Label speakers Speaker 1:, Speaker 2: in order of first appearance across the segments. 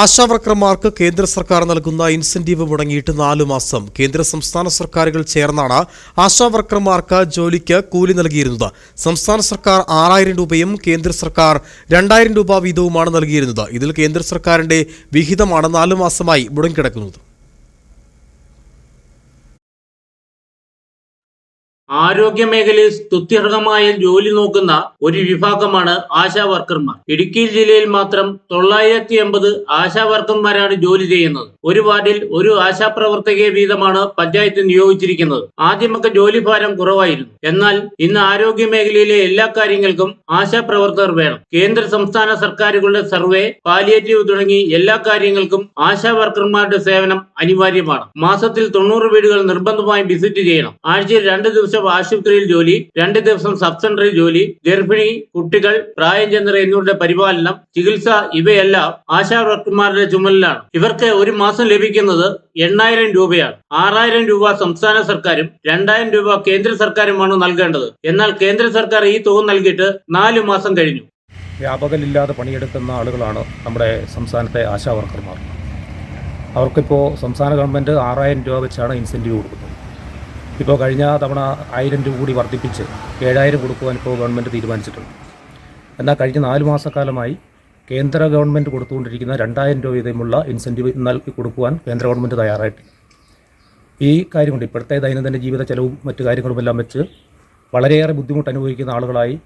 Speaker 1: ആശാവർക്കർമാർക്ക് കേന്ദ്ര സർക്കാർ നൽകുന്ന ഇൻസെന്റീവ് മുടങ്ങിയിട്ട് നാലു മാസം. കേന്ദ്ര സംസ്ഥാന സർക്കാരുകൾ ചേർന്നാണ് ആശാവർക്കർമാർക്ക് ജോലിക്ക് കൂലി നൽകിയിരുന്നത്. സംസ്ഥാന സർക്കാർ ആറായിരം രൂപയും കേന്ദ്ര സർക്കാർ രണ്ടായിരം രൂപ വീതവുമാണ് നൽകിയിരുന്നത്. ഇതിൽ കേന്ദ്ര സർക്കാരിന്റെ വിഹിതമാണ് നാലു മാസമായി മുടങ്ങിക്കിടക്കുന്നത്.
Speaker 2: ആരോഗ്യ മേഖലയിൽ സ്തുത്യർഹമായ ജോലി നോക്കുന്ന ഒരു വിഭാഗമാണ് ആശാ വർക്കർമാർ. ഇടുക്കി ജില്ലയിൽ മാത്രം തൊള്ളായിരത്തി എൺപത് ആശാ വർക്കർമാരാണ് ജോലി ചെയ്യുന്നത്. ഒരു വാർഡിൽ ഒരു ആശാ പ്രവർത്തകയെ വീതമാണ് പഞ്ചായത്ത് നിയോഗിച്ചിരിക്കുന്നത്. ആദ്യമൊക്കെ ജോലിഭാരം കുറവായിരുന്നു. എന്നാൽ ഇന്ന് ആരോഗ്യ മേഖലയിലെ എല്ലാ കാര്യങ്ങൾക്കും ആശാ പ്രവർത്തകർ വേണം. കേന്ദ്ര സംസ്ഥാന സർക്കാരുകളുടെ സർവേ പാലിയേറ്റീവ് തുടങ്ങി എല്ലാ കാര്യങ്ങൾക്കും ആശാ വർക്കർമാരുടെ സേവനം അനിവാര്യമാണ്. മാസത്തിൽ തൊണ്ണൂറ് വീടുകൾ നിർബന്ധമായും വിസിറ്റ് ചെയ്യണം. ആഴ്ചയിൽ രണ്ട് ദിവസം ആശുപത്രിയിൽ ജോലി രണ്ട് ദിവസം സബ് സെന്ററിൽ ജോലി ഗർഭിണി കുട്ടികൾ പ്രായം ചെന്നവർ എന്നിവരുടെ പരിപാലനം ചികിത്സ ഇവയെല്ലാം ആശാ വർക്കർമാരുടെ ചുമലിലാണ്. ഇവർക്ക് ഒരു മാസം ലഭിക്കുന്നത് എണ്ണായിരം രൂപയാണ്. ആറായിരം രൂപ സംസ്ഥാന സർക്കാരും രണ്ടായിരം രൂപ കേന്ദ്ര സർക്കാരുമാണ് നൽകേണ്ടത്. എന്നാൽ കേന്ദ്ര സർക്കാർ ഈ തുക നൽകിയിട്ട് നാലു മാസം കഴിഞ്ഞു.
Speaker 3: വ്യാപകമില്ലാതെ പണിയെടുക്കുന്ന ആളുകളാണ് നമ്മുടെ സംസ്ഥാനത്തെ ആശാ വർക്കർമാർ. അവർക്കിപ്പോൾ സംസ്ഥാന ഗവൺമെന്റ് ആറായിരം രൂപ വെച്ചാണ് ഇൻസെന്റീവ് കൊടുക്കുന്നത്. ഇപ്പോൾ കഴിഞ്ഞ തവണ ആയിരം രൂപ കൂടി വർദ്ധിപ്പിച്ച് ഏഴായിരം കൊടുക്കുവാൻ ഇപ്പോൾ ഗവൺമെന്റ് തീരുമാനിച്ചിട്ടുണ്ട്. എന്നാൽ കഴിഞ്ഞ നാല് മാസക്കാലമായി കേന്ദ്ര ഗവൺമെന്റ് കൊടുത്തുകൊണ്ടിരിക്കുന്ന രണ്ടായിരം രൂപ വീതമുള്ള ഇൻസെന്റീവ് നൽകി കൊടുക്കുവാൻ കേന്ദ്ര ഗവൺമെന്റ് തയ്യാറായിട്ട് ഈ കാര്യം കൊണ്ട് ഇപ്പോഴത്തെ ദൈനംദിന ജീവിത ചെലവും മറ്റു കാര്യങ്ങളുമെല്ലാം വെച്ച് വളരെയേറെ ബുദ്ധിമുട്ട് അനുഭവിക്കുന്ന ആളുകളായി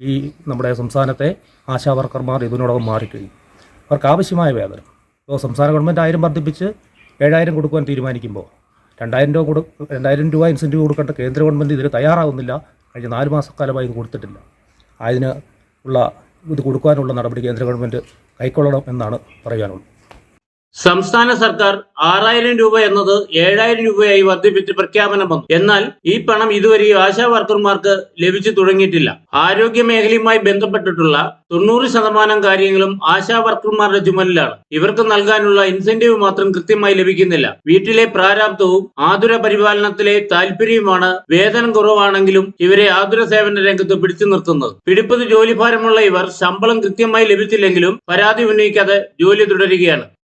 Speaker 3: ഈ നമ്മുടെ സംസ്ഥാനത്തെ ആശാവർക്കർമാർ ഇതിനോടകം മാറിക്കഴിഞ്ഞു. അവർക്ക് ആവശ്യമായ വേതനം. ഇപ്പോൾ സംസ്ഥാന ഗവൺമെന്റ് ആയിരം വർദ്ധിപ്പിച്ച് ഏഴായിരം കൊടുക്കുവാൻ തീരുമാനിക്കുമ്പോൾ രണ്ടായിരം രൂപ കൊടു രണ്ടായിരം രൂപ ഇൻസെന്റീവ് കൊടുക്കേണ്ട കേന്ദ്ര ഗവൺമെന്റ് ഇതിന് തയ്യാറാവുന്നില്ല. കഴിഞ്ഞ നാല് മാസക്കാലമായി ഇത് കൊടുത്തിട്ടില്ല. അതിന് ഉള്ള ഇത് കൊടുക്കാനുള്ള നടപടി കേന്ദ്ര ഗവൺമെന്റ് കൈക്കൊള്ളണം എന്നാണ് പറയാനുള്ളത്.
Speaker 2: സംസ്ഥാന സർക്കാർ ആറായിരം രൂപ എന്നത് ഏഴായിരം രൂപയായി വർദ്ധിപ്പിച്ച് പ്രഖ്യാപനം വന്നു. എന്നാൽ ഈ പണം ഇതുവരെ ആശാ വർക്കർമാർക്ക് ലഭിച്ചു തുടങ്ങിയിട്ടില്ല. ആരോഗ്യ മേഖലയുമായി ബന്ധപ്പെട്ടിട്ടുള്ള തൊണ്ണൂറ് ശതമാനം കാര്യങ്ങളും ആശാ വർക്കർമാരുടെ ചുമലിലാണ്. ഇവർക്ക് നൽകാനുള്ള ഇൻസെന്റീവ് മാത്രം കൃത്യമായി ലഭിക്കുന്നില്ല. വീട്ടിലെ പ്രാരാബ്ദവും ആതുര പരിപാലനത്തിലെ താല്പര്യവുമാണ് വേതനം കുറവാണെങ്കിലും ഇവരെ ആതുര സേവന രംഗത്ത് പിടിച്ചു നിർത്തുന്നത്. പിടിപ്പത് ജോലിഭാരമുള്ള ഇവർ ശമ്പളം കൃത്യമായി ലഭിച്ചില്ലെങ്കിലും പരാതി ഉന്നയിക്കാതെ ജോലി തുടരുകയാണ്.